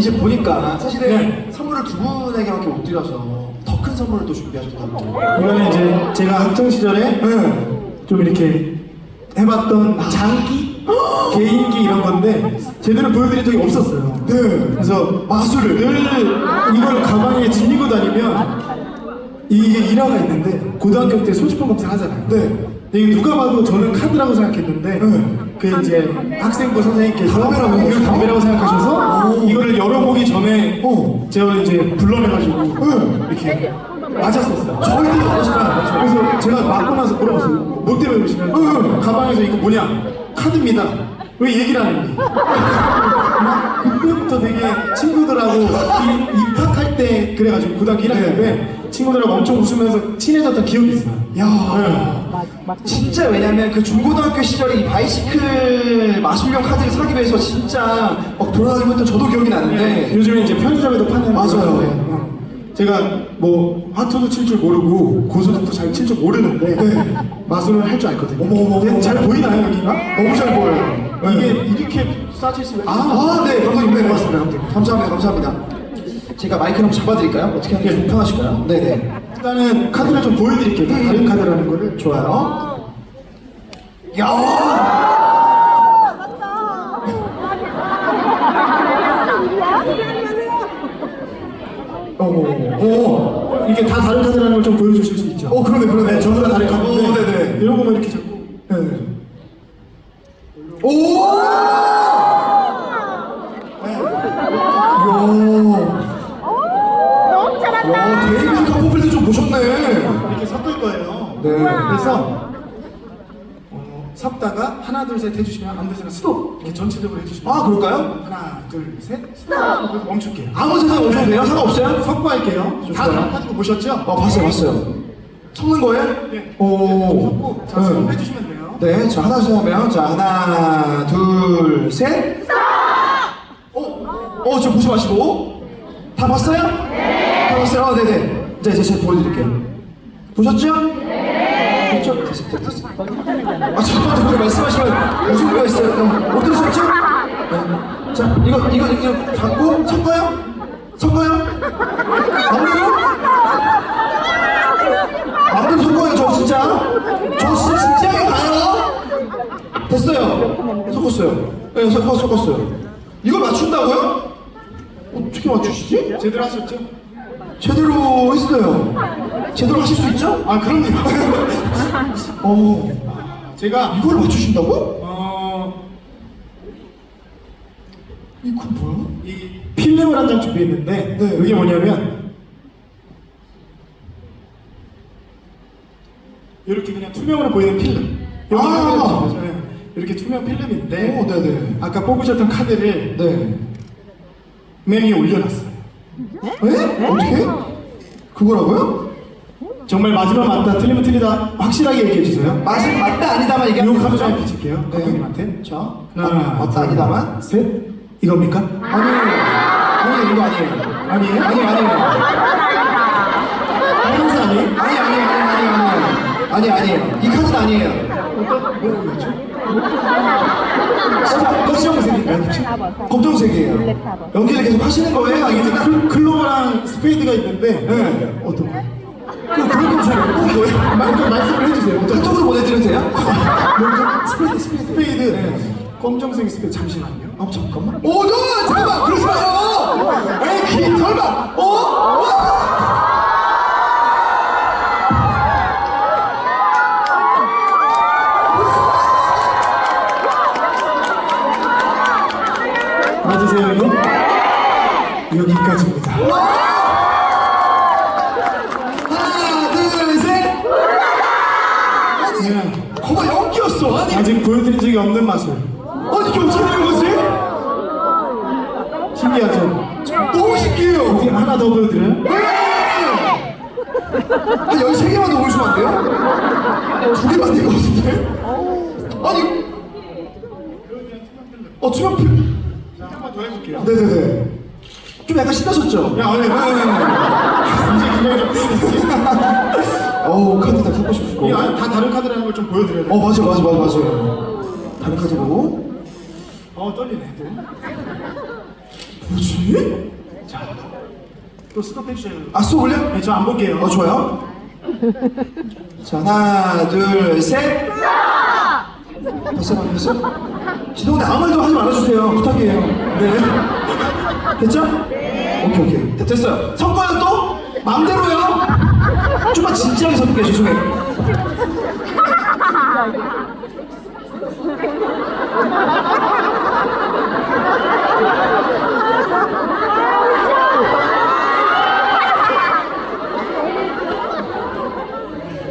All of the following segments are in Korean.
이제 보니까 사실은 네. 선물을 두 분에게밖에 못 드려서 더 큰 선물을 또 준비하셨다고. 이거는 이제 제가 학창 시절에 좀 이렇게 해봤던 장기, 개인기 이런 건데 제대로 보여드린 적이 없었어요. 네. 그래서 마술을 늘 이걸 가방에 지니고 다니면 이게 일화가 있는데 고등학교 때 소지품 검사 하잖아요. 네. 이게 누가 봐도 저는 카드라고 생각했는데 네. 그 이제 학생부 선생님께서 담배라고? 담배라고 생각하셔서 오. 이거를. 제가 이제 불러내가지고 네. 이렇게 맞았었어요. 저희들이 맞았어요. 그래서 제가 맞고 나서 물어봤어요. 뭐 때문에 그러시면 응. 가방에서 이거 뭐냐? 카드입니다. 왜 얘기를 안 했니? 막 그때부터 되게 친구들하고 이- 입학할 때 그래가지고 고등학교 1학년 때 친구들하고 엄청 웃으면서 친해졌던 기억이 있어요. 야. 네. 진짜 왜냐면 그 중고등학교 시절에 이 바이시클 마술용 카드를 사기 위해서 진짜 막 돌아다니고 했던 저도 기억이 나는데 요즘에 이제 편의점에도 파는 맞아요. 어. 제가 뭐 화투도 칠 줄 모르고 고소득도 잘 칠 줄 모르는데 네. 마술은 할 줄 알거든요. 어머, 어머, 어머. 잘 보이나요 여기가? 너무 잘 보여요. 이게 네. 이렇게 싸질 수가 아, 있어요. 아, 네, 감독님, 네, 고맙습니다, 감독님. 감사합니다, 감사합니다. 제가 마이크를 한번 잡아드릴까요? 어떻게 하는 게 좀 편하실까요? 네네. 일단은 카드를 좀 보여드릴게요. 다른 카드라는 거를 좋아요. 야! 어머, 오, 이게 다 다른 카드라는 걸 좀 보여주실 수 있죠. 어, 그러네, 그러네. 네, 전부 다 다른 카드인데 어, 네네. 이런 거만 이렇게 잡고 네. 오! 너무 야, 잘한다. 야, 데이비드 카퍼필드 좀 보셨네. 이렇게 섞을 거예요. 네. 그래서 어, 섞다가 하나 둘 셋 해주시면 안 되시면 스톱 이렇게 전체적으로 해주시면 아, 그럴까요? 하나 둘셋 스톱 멈출게요. 아무 세상 오셔도 돼요? 상관없어요? 섞고 할게요. 다 좋아요. 카드 보셨죠? 아, 봤어요, 봤어요. 섞는 거예요? 네. 오. 섞고 자 스톱 해주시면 돼요. 네, 자 하나씩 하면 자 하나, 둘, 셋. 어, 어, 저 보지 마시고. 다 봤어요? 네. 다 봤어요? 어, 네네. 자 이제 제가 보여드릴게요. 보셨죠? 네. 됐어. 아 잠깐만, 그렇게 말씀하시면 무슨 소리가 있어요? 어, 못 들으셨죠? 네. 자, 이거 이거 이거 잡고 섞어요? 섞어요? 마음대로? 마음대로 섞어요, 저 진짜. 저 진짜 진지하게 가요. 됐어요. 섞었어요. 네, 섞어, 섞었어요. 이걸 맞춘다고요? 어떻게 맞추시지? 제대로 하셨죠? 제대로 했어요. 제대로 하실 수 있죠? 아 그럼요. 어, 제가 이걸 맞추신다고? 어, 이거 뭐야? 이 필름을 한 장 준비했는데 네. 이게 뭐냐면 이렇게 그냥 투명으로 보이는 필름. 여기 아. 네. 이렇게 투명 필름인데 오, 네네. 아까 뽑으셨던 카드를 네. 맨 위에 올려놨어요. 에? 어떻게? 그거라고요? 정말 맞으면 맞다, 틀리면 틀리다 확실하게 얘기해 주세요. 맞은 맞다 아니다만 이 얘기하면 카드 좀? 비칠게요, 네. 감독님한테. 자, 하나, 맞- 맞다 아니다만? 셋. 이겁니까? 아니에요. 아니에요, 이거 아니에요. 아니에요? 아니에요, 아니에요. 빨간색 아니에요? 아니, 아니, 아니, 아니, 아니. 아니, 아니에요. 이 카드는 아니에요. 검정색인가요? 검정색이에요. 연기를 계속 하시는 거예요? 아, 이게 클- 클로버랑 스페이드가 있는데 네. 어떤 거? 그, 그런 거 저를 꼭 뭐예요? 말, 말씀을 해주세요. 카톡으로 보내드려도 돼요? 스페이드, 스페이드, 스페이드. 검정색 스페이드 잠시만요. 아, 잠깐만. 오, 너! 잠깐만! 그러지 마요! 에이, 기, 설마! 어? 어? 맞으세요, 여러분? 여기까지입니다. 하나, 둘, 셋! 네. 연기였어! 아니, 아직 보여드린 적이 없는 마술. 아니, 이게 어떻게 되는 거지? 신기하죠? 너무 신기해요! 어떻게 하나 더 보여드려요? 네! 한 13개만 더 보여주면 안 돼요? 두 개만 될것 같은데? 아니, 어, 투명 필. 자, 한 번 더 해볼게요. 네네네. 좀 약간 신나셨죠? 야, 아니, 아니, 아니. 이제 긴장이 좀? 어우, 카드 다 섞고 싶고. 이게 아- 다 다른 카드라는 걸 좀 보여드려야 돼. 어, 맞아, 맞아, 맞아, 맞아. 다른 카드로. 어, 떨리네, 또. 뭐지? 또 스톱해 주셔야 돼요. 아, 쏘 올려? 네, 저안 볼게요. 어, 좋아요. 자, 하나, 둘, 셋. 됐어, 됐어? 죄송한데 아무 말도 하지 말아주세요. 부탁이에요. 네. 됐죠? 오케이, 오케이. 됐- 됐어요. 섞어요 또? 맘대로요? 좀만 진지하게 섞을게요. 죄송해요.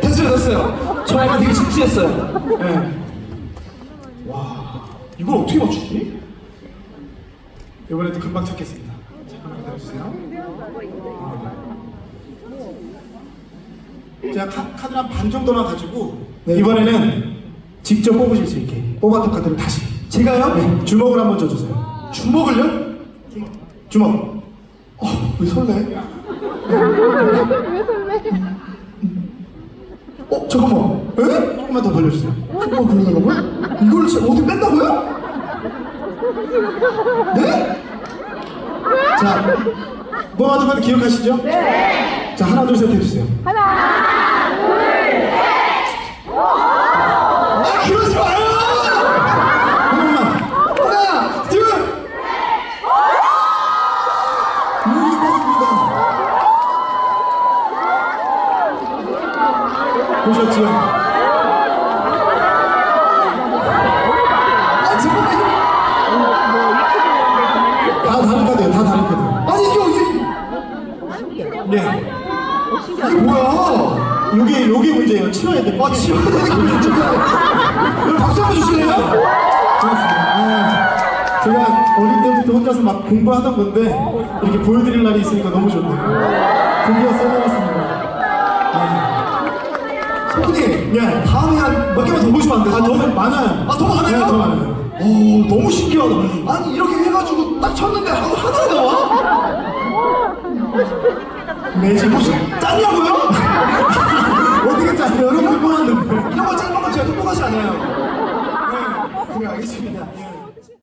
됐어요, 됐어요. 저 약간 되게 진지했어요. 네. 와, 이걸 어떻게 맞추지? 이번에도 금방 찾겠습니다. 잠깐만 기다려주세요. 제가 카, 카드 한반 정도만 가지고 네. 이번에는 직접 뽑으실 수 있게 뽑았던 카드를 다시 제가요? 네, 주먹을 한번 줘주세요. 주먹을요? 주먹. 주먹. 어, 왜 설레? 어, 잠깐만. 에? 조금만 더 돌려주세요. 조금만 불러달라고요? 이걸 어떻게 뺀다고요? 네? 자, 뽑았던 카드 기억하시죠? 네. 자, 하나, 둘, 셋 해주세요. 아, 그러지 마요! 한 번만. 하나, 둘! 보셨죠? 네. 이게 뭐야? 요게 문제예요. 치워야 돼요. 아, 되게 진짜. 박수 한번 주실래요? 고맙습니다. 아, 제가 어릴 때부터 혼자서 막 공부하던 건데 이렇게 보여드릴 날이 있으니까 너무 좋네요. 드디어 써먹었습니다. 손님, 예. 다음에 한 몇 개만 더 보시면 안 돼요? 아, 너무 많아요. 아, 더 많아요? 네, 더 많아요. 오, 너무 신기하다. 아니, 이렇게 해가지고 딱 쳤는데 하나, 하나 나와? 매직 혹시 짰냐고요? 어떻게 짜? 여러 번 뽑았는데. 이런 거짠 거면 제가 똑똑하지 않아요. 네, 그래, 알겠습니다.